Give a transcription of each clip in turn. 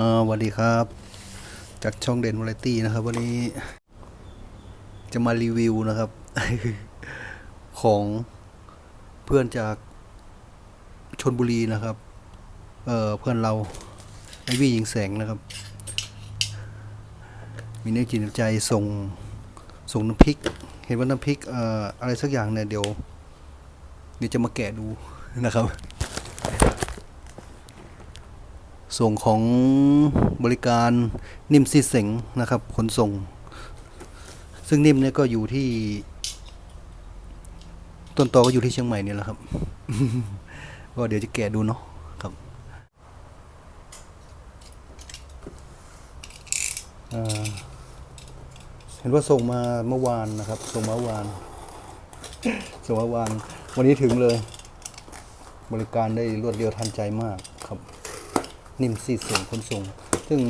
อ่าสวัสดีครับ จากช่องเด่นวาไรตี้นะครับ วันนี้ จะมารีวิวนะครับ ของเพื่อนจากชนบุรีนะครับ เออเพื่อนเราไอวี่หญิงแสงนะครับ มีเนื้อจิตน้ำใจส่งส่งน้ำพริก เห็นว่าน้ำพริกเอ่ออะไรสักอย่างเนี่ยเดี๋ยว เดี๋ยวจะมาแกะดูนะครับ ส่งของบริการนิ่มซีเสงนะครับ ขนส่ง ซึ่งนิ่มเนี่ยก็อยู่ที่ ต้นตอก็อยู่ที่เชียงใหม่เนี่ยแหละครับ ก็เดี๋ยวจะแกะดูเนาะครับเห็นว่าส่งมาเมื่อวานนะครับ ส่งมาเมื่อวาน ส่งมาเมื่อวาน วันนี้ถึงเลย บริการได้รวดเร็วทันใจมาก นิ่มซีส่งขนส่ง ซึ่ง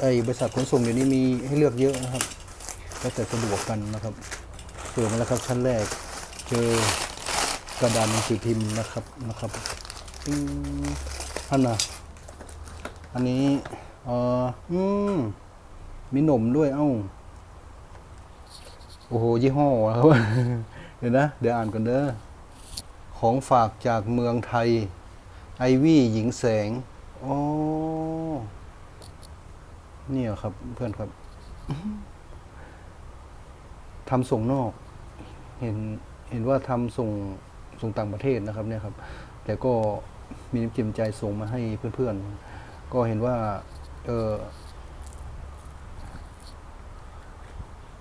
ไอ้บริษัทขนส่งเดี๋ยวนี้มีให้เลือกเยอะนะครับแล้วแต่สะดวกกันนะครับเปิดมาแล้วครับชั้นแรก เจอกระดานหนังสือพิมพ์นะครับนะครับอืมอันน่ะอันนี้เอออืมมีหนมด้วยเอ้าโอ้โหยี่ห้อครับเดี๋ยวนะเดี๋ยวอ่านก่อนเด้อของฝากจากเมืองไทย ไอวี่หญิงแสง อ๋อเนี่ยครับ เพื่อนครับทำส่งนอก เห็นเห็นว่าทำส่งส่งต่างประเทศนะครับ เนี่ยครับ แต่ก็มีน้ำจิตใจส่งมาให้เพื่อนๆ ก็เห็นว่า เออ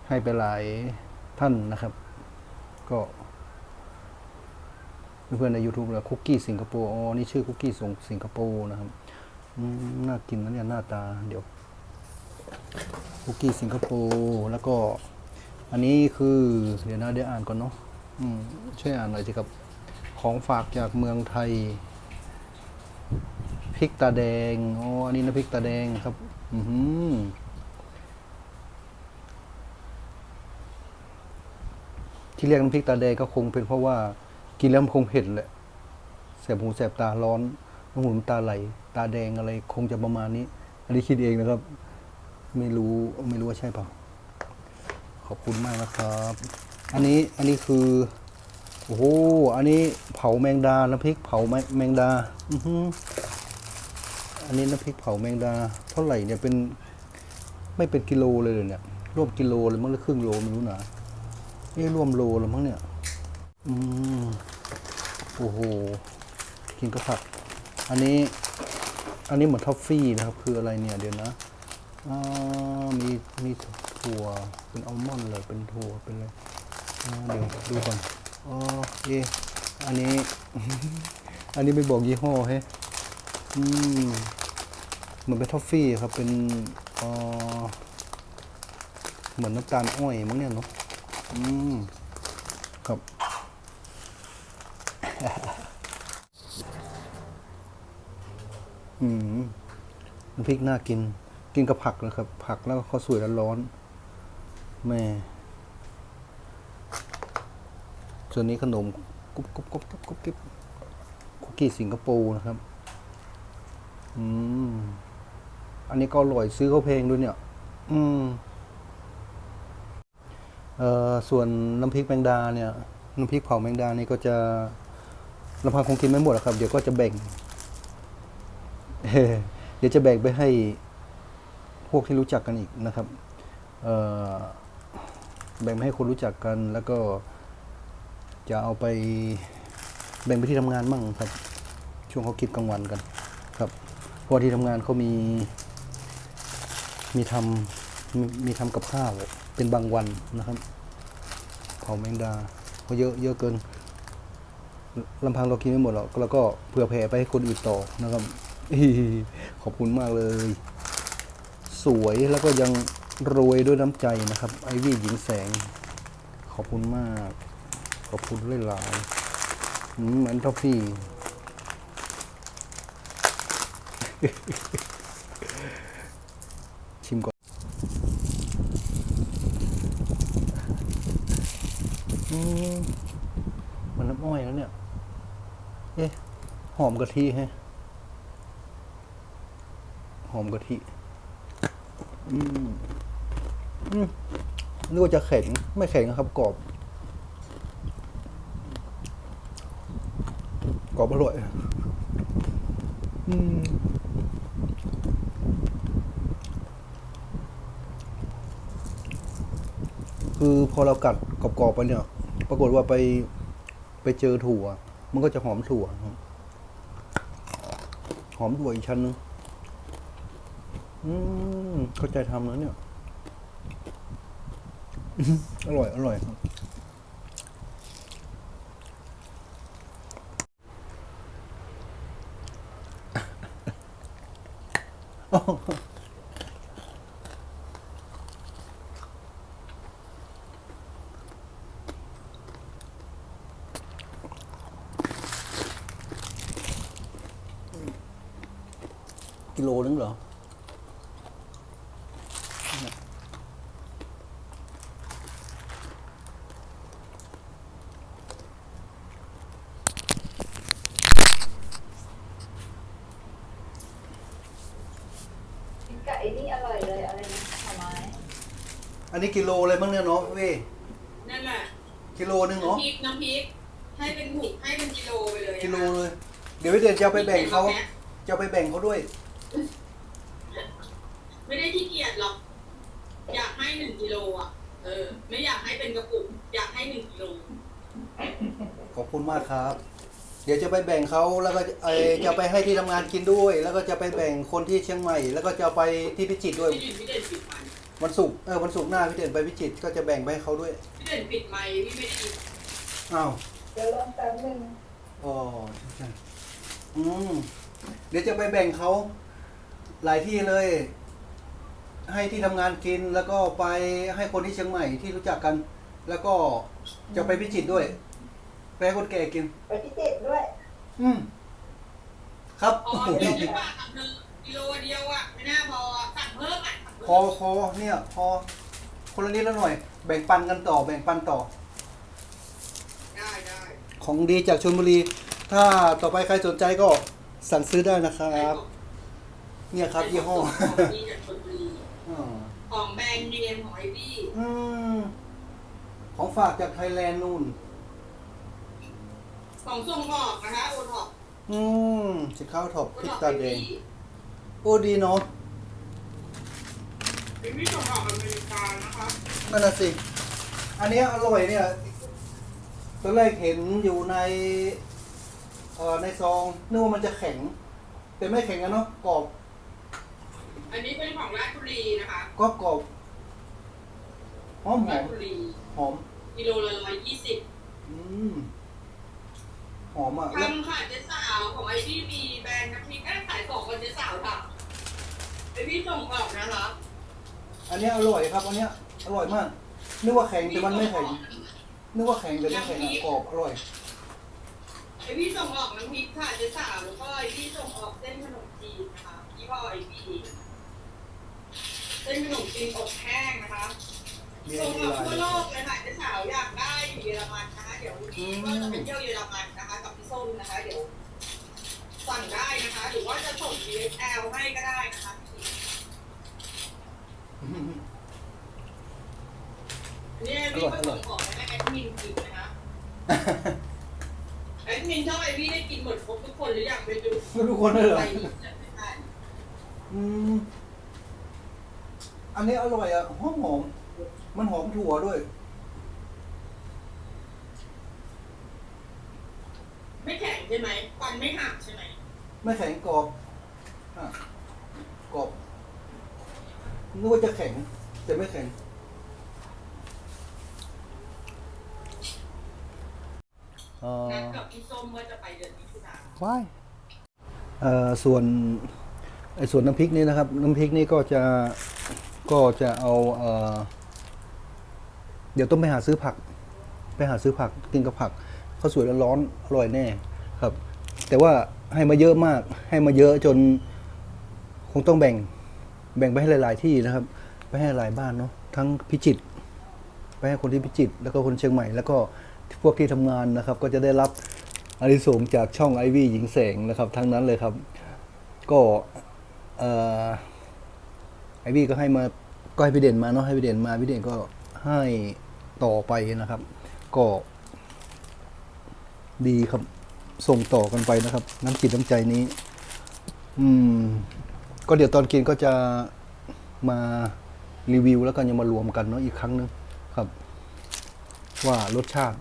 ให้ไปหลายท่านนะครับ ก็เพื่อนๆใน YouTube แล้วคุกกี้สิงคโปร์อ๋อนี่ชื่อคุกกี้ส่งสิงคโปร์นะครับ น่ากินนะเนี่ยหน้าตาเดี๋ยวคุกกี้สิงคโปร์แล้วก็ อันนี้คือเดี๋ยวนะเดี๋ยวอ่านก่อนเนาะช่วยอ่านหน่อยสิครับ ของฝากจากเมืองไทยพริกตาแดงอ๋ออันนี้นะพริกตาแดงครับ อือหือที่เรียกน้ำพริกตาแดงก็คงเป็นเพราะว่ากินแล้วมันคงเผ็ดแหละแสบหูแสบตาร้อน น้ำหูน้ำตาไหล ตาแดงอะไรคงจะประมาณนี้ อันนี้คิดเองนะครับ ไม่รู้ไม่รู้ว่าใช่เปล่า ขอบคุณมากนะครับ อันนี้อันนี้คือโอ้โหอันนี้เผาแมงดา น้ำพริกเผาแมแมงดา อือหืออันนี้น้ำพริกเผาแมงดา เท่าไหร่เนี่ยเป็นไม่เป็นกิโลเลยเหรอเนี่ยร่วมกิโลเลยมั้งหรือครึ่งโลไม่รู้นะนี่ร่วมโลแล้วมั้งเนี่ย อืมโอ้โห กินกระผัก อันนี้ อันนี้เหมือนท็อฟฟี่นะครับ คืออะไรเนี่ยเดี๋ยวนะมีมีถั่วเป็นอัลมอนด์เลยเป็นถั่วเป็นอะไรเดี๋ยวดูก่อนอ๋อเออันนี้ อันนี้ไม่บอกยี่ห้อเฮ้อืมเหมือนเป็นทอฟฟี่ครับเป็นเอ่อเหมือนน้ำตาลอ้อยมั้งเนี่ยเนาะอืมครับ อืมน้ำพริกน่ากิน กินกับผักนะครับ ผักแล้วก็ข้าวสวยร้อนๆแม่ส่วนนี้ขนมกุ๊บกุ๊บกุ๊บกุ๊บกุ๊บกิ๊บคุกกี้สิงคโปร์นะครับ อืม อันนี้ก็อร่อยซื้อเขาเพลงด้วยเนี่ย อืม เอ่อ ส่วนน้ำพริกแมงดาเนี่ย น้ำพริกเผาแมงดานี่ก็จะลำพังคงกินไม่หมดหรอกครับ เดี๋ยวก็จะแบ่ง เดี๋ยวจะแบ่งไปให้พวกที่รู้จักกันอีกนะครับแบ่งไปให้คนรู้จักกันแล้วก็จะเอาไปแบ่งไปที่ทำงานมั่งครับ ช่วงเขากินกลางวันกัน ครับเพราะที่ทำงานเขามี มีทำมีมีทำกับข้าวเป็นบางวันนะครับเผาแมงดาเขาเยอะเยอะเกินลำพังเรากินไม่หมดหรอกแล้วก็เผื่อแผ่ไปให้คนอื่นต่อนะครับ ขอบคุณมากเลย สวยแล้วก็ยังโรยด้วยน้ำใจนะครับ ไอวี่หญิงแสง ขอบคุณมาก ขอบคุณหลายๆอืมเหมือนทอฟฟี่ชิมก่อนมเหมันน้ำอ้อยแล้วเนี่ย เอ๊ะ หอมกะทิฮะ หอมกะทิอืมอืมนึกว่าจะแข็งไม่แข็งนะครับกรอบกรอบอร่อยอืมคือพอเรากัดกรอบๆไปเนี่ย ปรากฏว่าไปไปเจอถั่ว มันก็จะหอมถั่ว หอมถั่วอีกชั้นนึง อืมเข้าใจทำแล้วเนี่ย อร่อย อร่อยครับ กิโลนึงเหรอ กินกับไอ้นี่อร่อยเลยอะไรนะผลไม้อันนี้กิโลเลยมั้งเนี่ยเนาะเว้ยนั่นแหละกิโลนึงเนาะน้ำพริกน้ำพริก ให้เป็นถุงให้เป็นกิโลไปเลยกิโลเลย เดี๋ยวพี่เด่นจะเอาไปแบ่งเขาจะเอาไปแบ่งเขาด้วย ไม่ได้ขี้เกียจหรอก อยากให้หนึ่งกิโลอะ เออ ไม่อยากให้เป็นกระปุก อยากให้หนึ่งกิโล ขอบคุณมากครับ เดี๋ยวจะไปแบ่งเขาแล้วก็เออจะไปให้ที่ทำงานกินด้วย แล้วก็จะไปแบ่งคนที่เชียงใหม่ แล้วก็จะเอาไปที่พิจิตรด้วยพี่เด่นพี่เด่นปิดไมค์วันศุกร์เออวันศุกร์หน้าพี่เด่นไปพิจิตรก็จะแบ่งไปให้เขาด้วยพี่เด่นปิดไมค์พี่ไม่ได้ยินอ้าวเดี๋ยวลองแป๊บนึงอ๋อใช่ใช่อืมเดี๋ยวจะไปแบ่งเขาหลายที่เลย ให้ที่ทำงานกินแล้วก็ไปให้คนที่เชียงใหม่ที่รู้จักกัน แล้วก็จะไปพิจิตรด้วย ไปให้คนแก่กิน ไปพิจิตรด้วย อืม ครับพอเดี๋ยวไม่ว่าสั่งหนึ่งกิโลเดียวอะไม่น่าพอสั่งเพิ่มอะสั่งพเพิ่อมพอเนี่ย พอ คนละนิดละหน่อย แบ่งปันกันต่อ แบ่งปันต่อ ได้ได้ของดีจากชลบุรี ถ้าต่อไปใครสนใจก็สั่งซื้อได้นะครับ เนี่ยครับยี่ห้อของดีจากชลบุรีอ่าของแบรนด์เนมของไอวี่อืมของฝากจากไทยแลนด์นู่น ของส่งออกนะคะโอท็อปอืมสิข้าวท็อปโอพริกท็อปตาไอแดงวี่โอ้ดีเนาะไอวี่ส่งออกอเมริกานะคะนั่นน่ะสิ อันเนี้ยอร่อยเนี่ยตอนแรกเห็นอยู่ในเอ่อในซองนึกว่ามันจะแข็ง แต่ไม่แข็งอะเนาะกรอบ อันนี้เป็นของราชบุรีนะคะก็กรอบหอมหอราชมบุรีหอมกิโลละร้อยยี่สิบอืม หอมอะแล้วทำค่ะเจ๊สาวของไอพี่มีแบรนด์น้ำพริกก็ขายของกับเจ๊สาวค่ะไอพี่ส่งออกนะคะอันเนี้ยอร่อยครับอันเนี้ยอร่อยมาก นึกว่าแข็งแต่มันไม่แข็งนึกว่าแข็งแต่ไม่แข็งอะกรอบอร่อยไอพี่ส่งออกน้ำพริกค่ะเจ๊สาวแล้วก็ไอพี่ส่งออกเส้นขนมจีนนะคะยี่ห้อไอพี่เส้นขนมจีนอบแห้ง นะคะมีส่งมีออกลาทั่วโลกเลยค่ะเจ๊สาวอยากได้เยอรมันนะคะเดี๋ยววันนี้ก็จะไปเที่ยวเยอรมันนะคะกับพี่ส้มนะคะเดี๋ยวสั่งได้นะคะ หรือว่าจะส่ง DHL ให้ก็ได้นะคะเนี่ยพี่ก็ส่งออกให้แอดมินกินนะคะแอดมินชอบไอพี่ได้กินหมดครบทุกคนหรือยังไปดูทุกคนเลยเหรออืมอันนี้อร่อยอะหอมหอม มันหอมถั่วด้วย ไม่แข็งใช่ไหมฟันไม่หักใช่ไหมไม่แข็งกรอบอะกรอบนึกว่าจะแข็ง แต่ไม่แข็ง เอ่อนัดกับพี่ส้มว่าจะไปเดือนมิถุนาว้ายเอ่อส่วนไอ้ส่วนน้ำพริกนี่นะครับ น้ำพริกนี่ก็จะก็จะเอาเอ่อ เดี๋ยวต้องไปหาซื้อผัก ไปหาซื้อผักกินกับผักข้าวสวยร้อนๆอร่อยแน่ครับ แต่ว่าให้มาเยอะมาก ให้มาเยอะจน คงต้องแบ่ง แบ่งไปให้หลาย ๆ ที่นะครับ ไปให้หลายบ้านเนาะทั้งพิจิตรไปให้คนที่พิจิตรแล้วก็คนเชียงใหม่ แล้วก็พวกที่ทำงานนะครับ ก็จะได้รับอานิสงส์จากช่องไอวี่หญิงแสงนะครับ ทั้งนั้นเลยครับ ก็ไอวี่ก็ให้มาก็ให้พี่เด่นมาเนาะให้พี่เด่นมาพี่เด่นก็ให้ ต่อไปนะครับ ก็ดีครับส่งต่อกันไปนะครับ น้ำจิตน้ำใจนี้ อืม ก็เดี๋ยวตอนกินก็จะมารีวิวแล้วก็ยังมารวมกันเนาะอีกครั้งหนึงครับ ว่ารสชาติ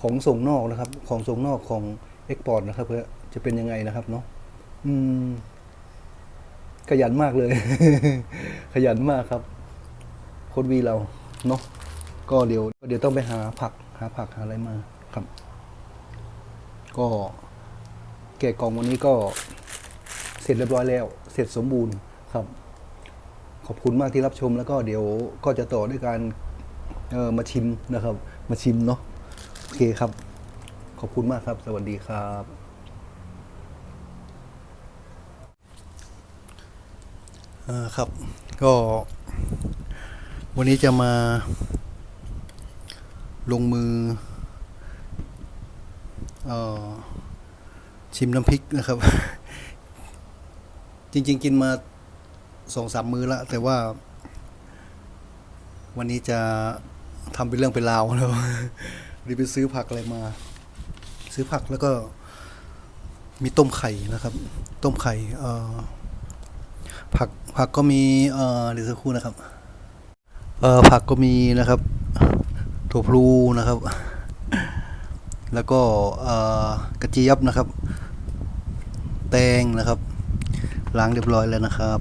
ของส่งนอกนะครับ ของส่งนอกของเอ็กพอร์ตนะครับเพื่อจะเป็นยังไงนะครับเนาะอืม ขยันมากเลย ขยันมากครับโคตรวีเราเนาะ ก็เดี๋ยวเดี๋ยวต้องไปหาผักหาผักหาอะไรมาครับ ก็แกะกล่องวันนี้ก็เสร็จเรียบร้อยแล้ว เสร็จสมบูรณ์ครับ ขอบคุณมากที่รับชมแล้วก็เดี๋ยวก็จะต่อด้วยการเออมาชิมนะครับ มาชิมเนาะโอเคครับ ขอบคุณมากครับ สวัสดีครับ อ่าครับ ก็วันนี้จะมา ลงมือเออชิมน้ำพริกนะครับ จริง ๆ กินมาสองสามมื้อล้วแต่ว่า วันนี้จะทำเป็นเรื่องเป็นราวแล้วรีบไปซื้อผักอะไรมา ซื้อผักแล้วก็มีต้มไข่นะครับ ต้มไข่เออผักผักก็มีเออเดี๋ยวสักครู่นะครับเออผักก็มีนะครับ ถั่วพลูนะครับ แล้วก็กระเจี๊ยบนะครับ แตงนะครับล้างเรียบร้อยแล้วนะครับ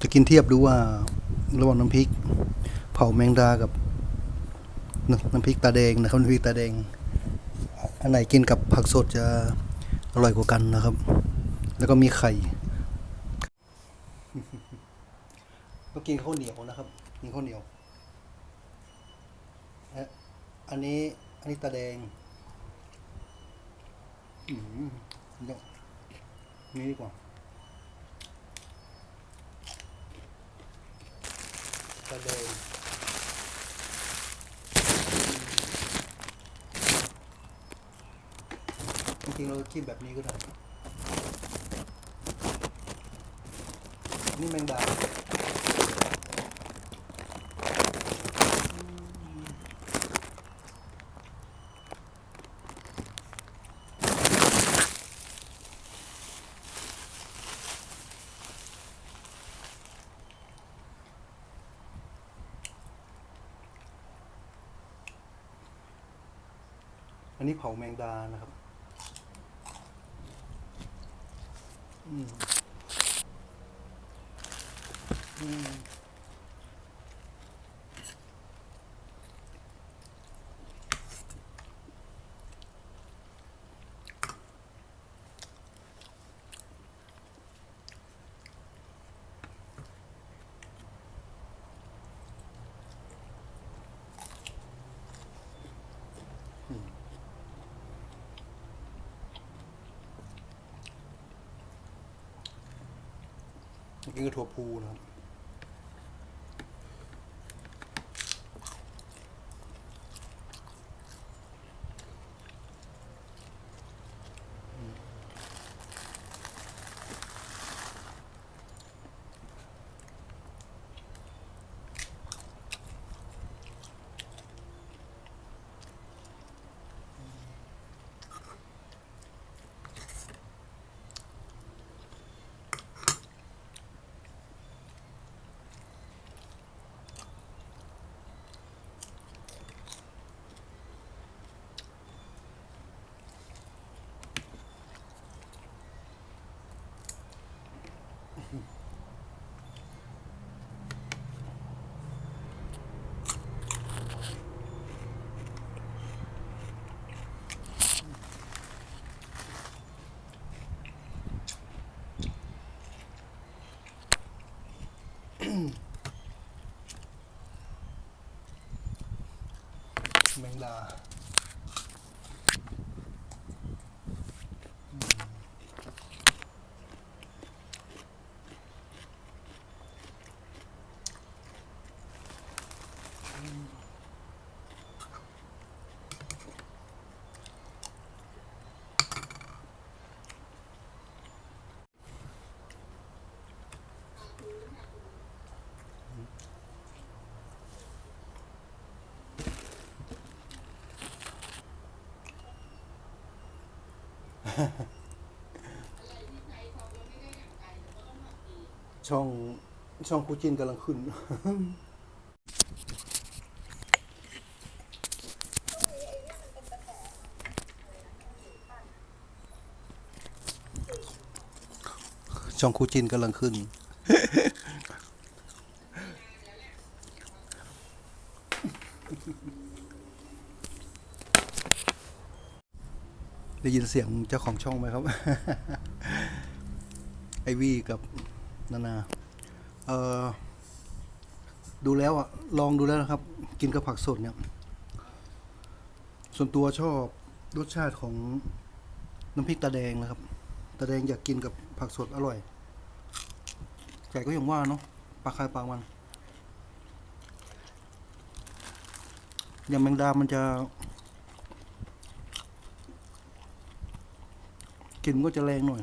จะกินเทียบดูว่าระหว่างน้ำพริก เผาแมงดากับน้ำพริกตาแดงนะครับน้ำพริกตาแดง อันไหนกินกับผักสดจะอร่อยกว่ากันนะครับ แล้วก็มีไข่ ก็กินข้าวเหนียวนะครับ กินข้าวเหนียวและอันนี้ อันนี้ตาแดง อืมเนี่ดีกว่าตาแดงจริงๆเราจิ้มแบบนี้ก็ได้นี่แมงดา อันนี้เผาแมงดานะครับอืมอืม เมื่อกี้คือถั่วพูนะครับ Mm-hmm. ช่องช่องคู่จินกำลังขึ้น ช่องคู่จินกำลังขึ้น ได้ยินเสียงเจ้าของช่องไหมครับ ไอวี่กับนานาเอ่อดูแล้วอะ ลองดูแล้วนะครับ กินกับผักสดเนี่ย ส่วนตัวชอบรสชาติของน้ำพริกตาแดงนะครับ ตาแดงอยากกินกับผักสดอร่อย แต่ก็อย่างว่าเนาะปลาคายปลามันอย่างแมงดามันจะ กลิ่นก็จะแรงหน่อย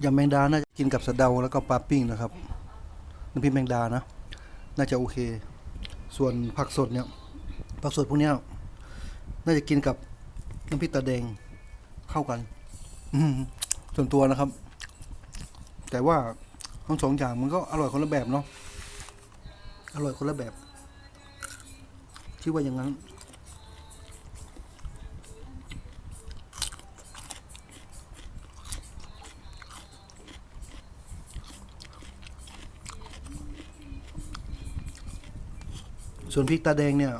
อย่างแมงดาน่าจะกินกับสะเดาแล้วก็ปลาปิ้งนะครับน้ำพริกแมงดานะ น่าจะโอเค ส่วนผักสดเนี่ย ผักสดพวกเนี้ย น่าจะกินกับน้ำพริกตาแดงเข้ากันส่วนตัวนะครับ แต่ว่าทั้งสองอย่างมันก็อร่อยคนละแบบเนาะอร่อยคนละแบบที่ว่าอย่างนั้น ส่วนพริกตาแดงเนี่ย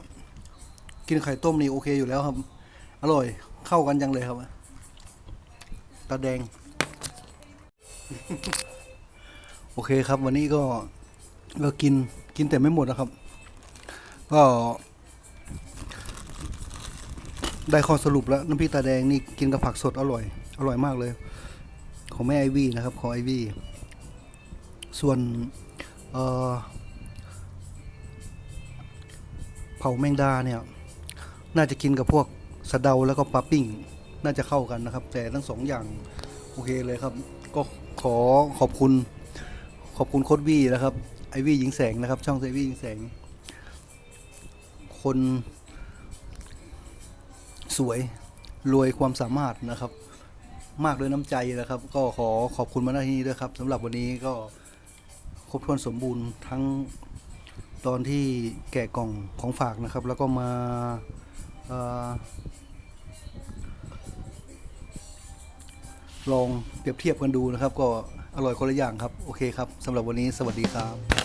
กินไข่ต้มนี่โอเคอยู่แล้วครับ อร่อยเข้ากันจังเลยครับ ตาแดง โอเคครับ วันนี้ก็ก็กินกินแต่ไม่หมดนะครับ ก็ ได้ข้อสรุปแล้วน้ำพริกตาแดงนี่กินกับผักสดอร่อย อร่อยมากเลย ของแม่ไอวี่นะครับ ของไอวี่ส่วนเอ่อ ผาแมงดาเนี่ยน่าจะกินกับพวกสะเดาแล้วก็ปลาปิ้ง น่าจะเข้ากันนะครับ แต่ทั้งสองอย่างโอเคเลยครับ ก็ขอขอบคุณ ขอบคุณโคดวี่นะครับ ไอวี่หญิงแสงนะครับ ช่องไอวี่หญิงแสง คนสวยรวยความสามารถนะครับ มากด้วยน้ำใจนะครับ ก็ขอขอบคุณมาณที่นี้ด้วยครับสำหรับวันนี้ก็ครบถ้วนสมบูรณ์ทั้ง ตอนที่แกะกล่องของฝากนะครับ แล้วก็มาอลองเปรียบเทียบกันดูนะครับ ก็อร่อยคนละอย่างครับ โอเคครับสำหรับวันนี้สวัสดีครับ